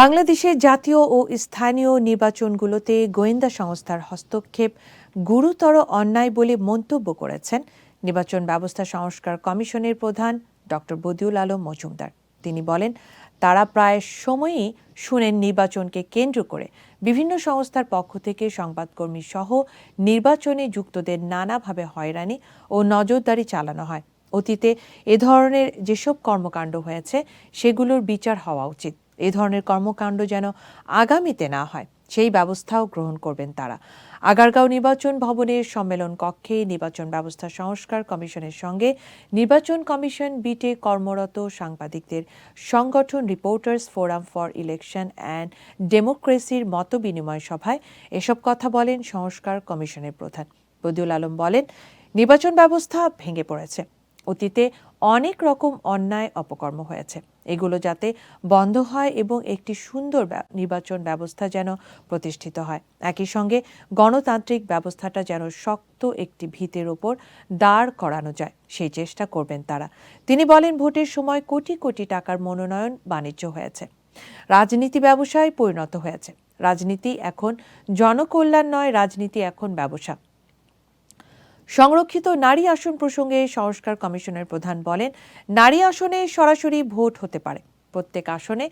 বাংলাদেশে জাতীয় ও স্থানীয় নির্বাচনগুলোতে গোয়েন্দা সংস্থার হস্তক্ষেপ গুরুতর অন্যায় বলে মন্তব্য করেছেন নির্বাচন ব্যবস্থা সংস্কার কমিশনের প্রধান ডক্টর বদিউল আলম মজুমদার। তিনি বলেন, তারা প্রায় সময়ই শুনেন নির্বাচনকে কেন্দ্র করে বিভিন্ন সংস্থার পক্ষ থেকে সংবাদকর্মী সহ নির্বাচনে যুক্তদের নানাভাবে হয়রানি ও নজরদারি চালানো হয়। অতীতে এ ধরনের যেসব কর্মকাণ্ড হয়েছে, সেগুলোর বিচার হওয়া উচিত। এ ধরনের কর্মকাণ্ড যেন আগামীতে না হয়, সেই ব্যবস্থাও গ্রহণ করবেন তারা। আগারগাঁও নির্বাচন ভবনের সম্মেলন কক্ষে নির্বাচন ব্যবস্থা সংস্কার কমিশনের সঙ্গে নির্বাচন কমিশন বিটে কর্মরত সাংবাদিকদের সংগঠন Reporters Forum for Election and ডেমোক্রেসির মত বিনিময় সভায় এসব কথা বলেন সংস্কার কমিশনের প্রধান। বদিউল আলম বলেন, নির্বাচন ব্যবস্থা ভেঙে পড়েছে। অতীতে অনেক রকম অন্যায় অপকর্ম হয়েছে। এগুলো যাতে বন্ধ হয় এবং একটি সুন্দর নির্বাচন ব্যবস্থা যেন প্রতিষ্ঠিত হয়। একই সঙ্গে গণতান্ত্রিক ব্যবস্থাটা যেন শক্ত একটি ভিতের ওপর দাঁড় করানো যায়, সেই চেষ্টা করবেন তারা। তিনি বলেন, ভোটের সময় কোটি কোটি টাকার মনোনয়ন বাণিজ্য হয়েছে। রাজনীতি ব্যবসায় পরিণত হয়েছে। রাজনীতি এখন জনকল্যাণ নয়, রাজনীতি এখন ব্যবসা। সংরক্ষিত নারী আসন প্রসঙ্গে সংস্কার কমিশনের প্রধান বলেন, নারী আসনে সরাসরি ভোট হতে পারে। প্রত্যেক আসনে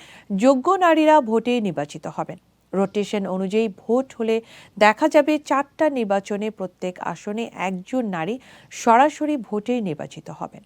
যোগ্য নারীরা ভোটে নির্বাচিত হবেন। রোটেশন অনুযায়ী ভোট হলে দেখা যাবে চারটা নির্বাচনে প্রত্যেক আসনে একজন নারী সরাসরি ভোটে নির্বাচিত হবেন।